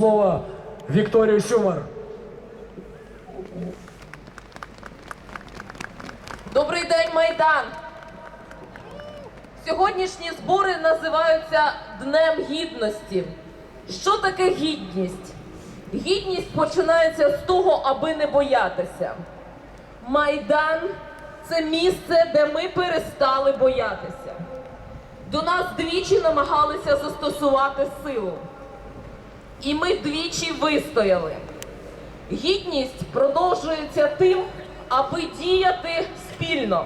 Слово Вікторію Сюмар. Добрий день, Майдан! Сьогоднішні збори називаються Днем Гідності. Що таке гідність? Гідність починається з того, аби не боятися. Майдан це місце, де ми перестали боятися. До нас двічі намагалися застосувати силу. І ми двічі вистояли. Гідність продовжується тим, аби діяти спільно.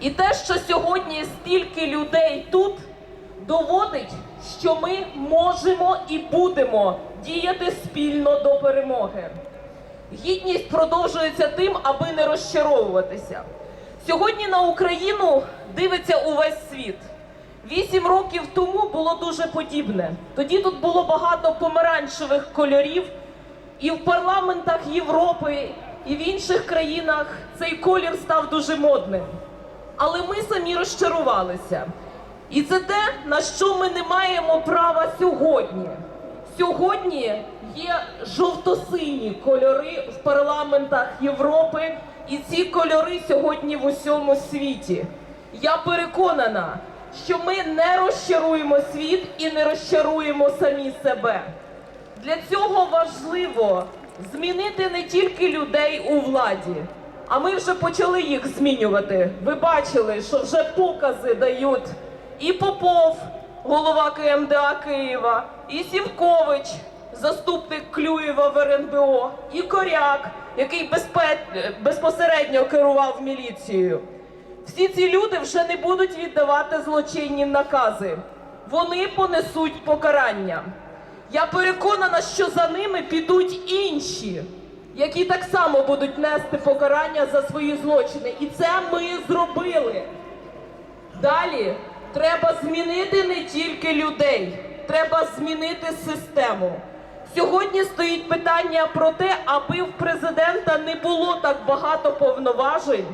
І те, що сьогодні стільки людей тут, доводить, що ми можемо і будемо діяти спільно до перемоги. Гідність продовжується тим, аби не розчаровуватися. Сьогодні на Україну дивиться увесь світ. Вісім років тому було дуже подібне. Тоді тут було багато помаранчевих кольорів, і в парламентах Європи, і в інших країнах цей колір став дуже модним. Але ми самі розчарувалися. І це те, на що ми не маємо права сьогодні. Сьогодні є жовто-сині кольори в парламентах Європи, і ці кольори сьогодні в усьому світі. Я переконана, що ми не розчаруємо світ і не розчаруємо самі себе. Для цього важливо змінити не тільки людей у владі, а ми вже почали їх змінювати. Ви бачили, що вже покази дають і Попов, голова КМДА Києва, і Сівкович, заступник Клюєва в РНБО, і Коряк, який безпе- безпосередньо керував міліцією. Всі ці люди вже не будуть віддавати злочинні накази. Вони понесуть покарання. Я переконана, що за ними підуть інші, які так само будуть нести покарання за свої злочини. І це ми зробили. Далі треба змінити не тільки людей, треба змінити систему. Сьогодні стоїть питання про те, аби в президента не було так багато повноважень,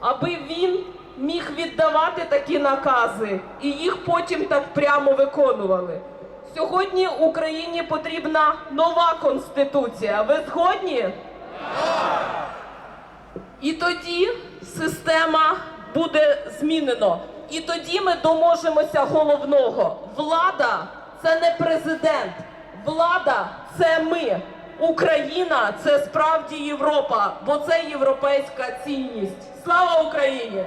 аби він міг віддавати такі накази і їх потім так прямо виконували. Сьогодні Україні потрібна нова конституція. Ви згодні? І тоді система буде змінено. І тоді ми доможемося головного. Влада це не президент. Влада це ми. Україна це справді Європа, бо це європейська цінність. Слава Україні!